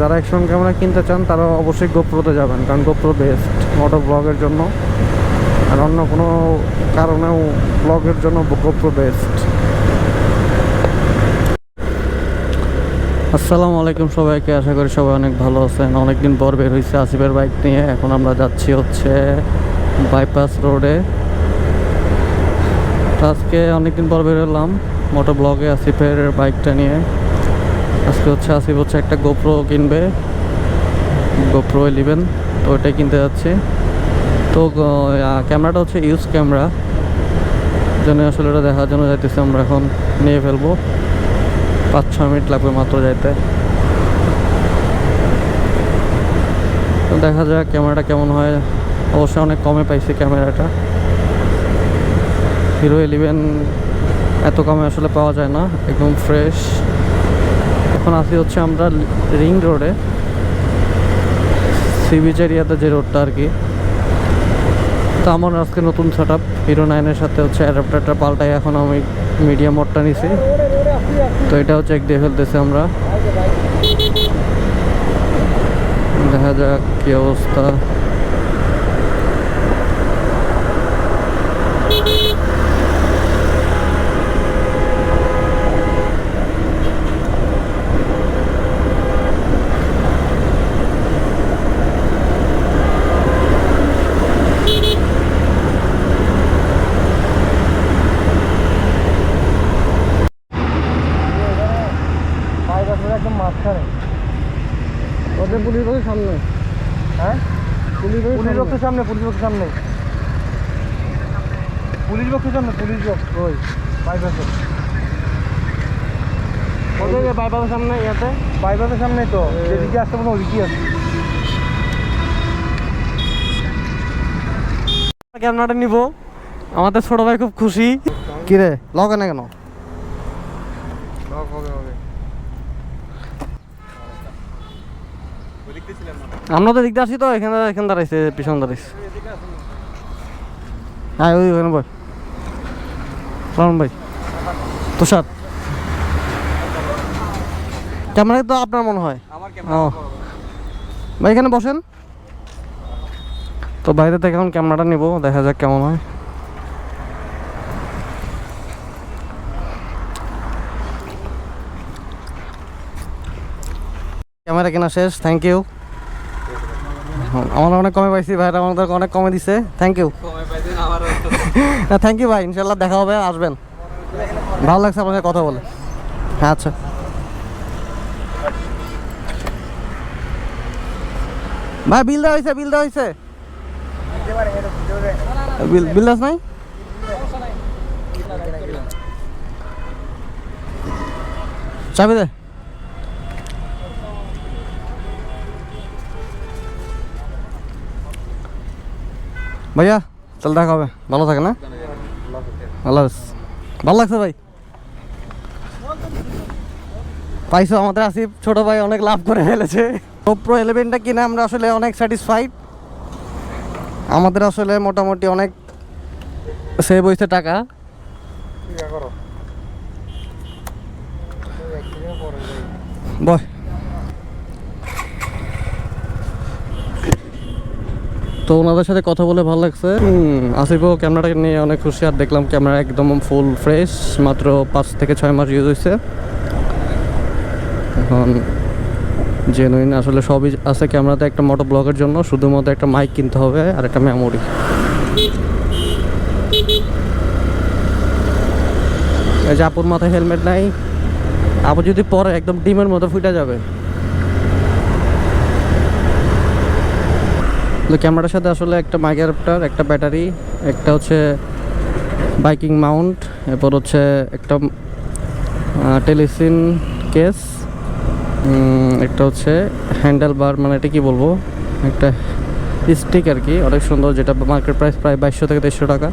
যারা action camera কিনতে চান, তারা অবশ্যই গোপ্রোতে যাবেন, কারণ গোপ্রো বেস্ট মোটো ব্লগের জন্য। আর অন্য কোনো কারণেও ব্লগের জন্য গোপ্রো বেস্ট আসসালামু আলাইকুম সবাইকে, আশা করি সবাই অনেক ভালো আছেন। অনেকদিন পর বের হয়েছে আসিফের বাইক নিয়ে। এখন আমরা যাচ্ছি হচ্ছে বাইপাস রোডে আজকে অনেকদিন পর বের হলাম মোটো ব্লগে আসিফের বাইকটা নিয়ে। আজকে হচ্ছে আসিফ হচ্ছে একটা গোপ্রো কিনবে। গোপ্রো ইলেভেন তো ওইটাই কিনতে যাচ্ছি। তো ক্যামেরাটা হচ্ছে ইউজ ক্যামেরা। জন্য আসলে ওটা দেখার জন্য যাইতেছি আমরা এখন, নিয়ে ফেলব। পাঁচ ছ মিনিট লাগবে মাত্র যাইতে। তো দেখা যাক ক্যামেরাটা কেমন হয়। অবশ্যই অনেক কমে পাইছি ক্যামেরাটা। হিরো ইলেভেন এত কমে আসলে পাওয়া যায় না, একদম ফ্রেশ এখন আসি হচ্ছে আমরা রিং রোডে। সি বিচ এরিয়াতে যে রোডটা আর কি। তো আমার আজকে নতুন সেট আপ হিরো নাইনের সাথে হচ্ছে অ্যাডাপ্টারটা পাল্টাই এখন আমি মিডিয়াম মোডটা নিছি। তো এটা হচ্ছে এক দিয়ে ফেলতেছি আমরা। দেখা যাক কী অবস্থা একদম মাঝখানে ওদের পুলিশ বক্সের সামনে হ্যাঁ? পুলিশ পুলিশ বক্সের সামনে পুলিশ বক্সের সামনে। পুলিশ বক্সের সামনে পুলিশ বক্স। ওই বাইপাসের। ওদের বাইপাসের সামনে ইয়াতে? বাইপাসের সামনে তো। যেদিকে আসতে মনে ওদিকে আছে ক্যামেরাটা নিব। আমাদের ছোট ভাই খুব খুশি। কি রে লগে না কেন হবে হবে। আমরা তো দিকতে আসি তো এখানে এখানে দাঁড়াইছে পিছন দাঁড়াইছে। হ্যাঁ ওই ওখানে সালাম ভাই। তুষার। ক্যামেরা তো আপনার মনে হয়? ও। ভাই এখানে বসেন। তো বাইরে থেকে এখন ক্যামেরাটা নিব দেখা যাক কেমন হয়। ক্যামেরা কেনা শেষ থ্যাংক ইউ আমরা অনেক কমে পাইছি ভাইরা আমাদের অনেক কমে দিছে থ্যাংক ইউ না থ্যাংক ইউ ভাই, ইনশাল্লাহ দেখা হবে, আসবেন। ভালো লাগছে আপনার কথা বলে। হ্যাঁ আচ্ছা। ভাই, বিল দেওয়া হয়েছে, বিল দেওয়া হয়েছে। বিল দাস নাই? চাবি দে। ভাইয়া, তাহলে দেখা হবে। ভালো থাকে না ভালো ভালো লাগছে ভাই। পাইছো আমাদের আসিফ, ছোট ভাই অনেক লাভ করে ফেলেছে। প্রো ইলেভেনটা কিনে আমরা আসলে অনেক স্যাটিসফাইড আমাদের আসলে মোটামুটি অনেক সেভ হয়েছে টাকা করো বয় তো ওনাদের সাথে কথা বলে ভালো লাগছে। আসিফও ক্যামেরাটাকে নিয়ে অনেক খুশি, আর দেখলাম ক্যামেরা একদম ফুল ফ্রেশ মাত্র পাঁচ থেকে ছয় মাস ইউজ হয়েছে। এখন জেনুইন আসলে সবই আছে ক্যামেরাতে একটা মোটো ব্লগের জন্য, শুধুমাত্র একটা মাইক কিনতে হবে আর একটা মেমোরি এই যে আপুর মাথায় হেলমেট নাই, আপু যদি পরে একদম ডিমের মতো ফুটে যাবে। তো ক্যামেরার সাথে আসলে একটা মাইক অ্যাডাপ্টার একটা ব্যাটারি একটা হচ্ছে বাইকিং মাউন্ট এরপর হচ্ছে একটা টেলিসিন কেস একটা হচ্ছে হ্যান্ডেল বার মানে এটা কী বলব? একটা স্টিক আর কি, অনেক সুন্দর, যেটা মার্কেট প্রাইস প্রায় বাইশশো থেকে দেড়শো টাকা।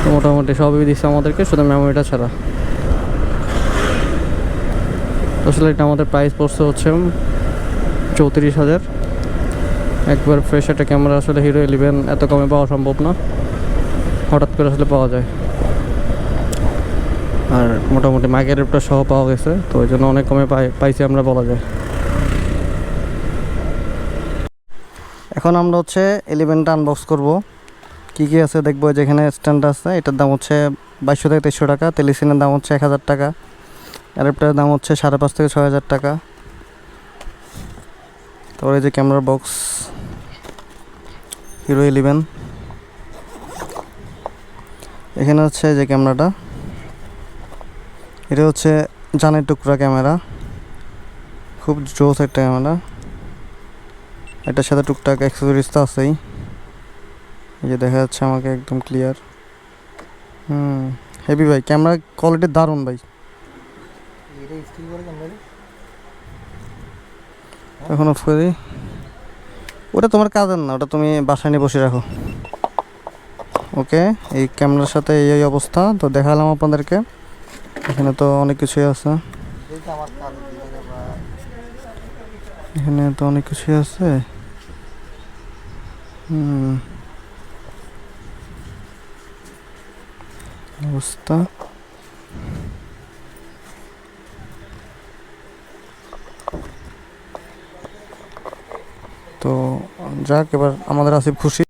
তো মোটামুটি সবই দিচ্ছে আমাদেরকে, শুধু মেমোরিটা ছাড়া। আসলে এটা আমাদের প্রাইস পড়ছে হচ্ছে চৌত্রিশ হাজার। একবার ফ্রেশ একটা ক্যামেরা আসলে হিরো ইলেভেন এত কমে পাওয়া সম্ভব না। হঠাৎ করে আসলে পাওয়া যায়। আর মোটামুটি মাইকের রেপটা সহ পাওয়া গেছে, তো ওই জন্য অনেক কমে পাই পাইছি আমরা বলা যায়। এখন আমরা হচ্ছে এলিভেনটা আনবক্স করব। কি কি আছে দেখব যেখানে স্ট্যান্ড আছে, এটার দাম হচ্ছে বাইশশো থেকে তেইশশো টাকা তেলিসিনের দাম হচ্ছে এক হাজার টাকা। অ্যাডাপ্টারের দাম হচ্ছে সাড়ে পাঁচ থেকে ছয় হাজার টাকা। তারপরে যে ক্যামেরা বক্স হিরো ইলেভেন এখানে হচ্ছে যে ক্যামেরাটা। এটা হচ্ছে জানের টুকরা ক্যামেরা। খুব জোস একটা ক্যামেরা। এটার সাথে টুকটাক অ্যাক্সেসরিজ তো আছেই। এই যে দেখা যাচ্ছে আমাকে একদম ক্লিয়ার হুম হেভি ভাই ক্যামেরা কোয়ালিটি দারুণ ভাই। এখন অফ করে ওটা তোমার কাজের না, ওটা তুমি বাসায় নিয়ে বসে রাখো। ওকে, এই ক্যামেরার সাথে এই এই অবস্থা, তো দেখালাম আপনাদেরকে। এখানে তো অনেক কিছুই আছে। এখানে তো অনেক কিছুই আছে। হুম। অবস্থা তো যাক এবার আমাদের আসিফ খুশি।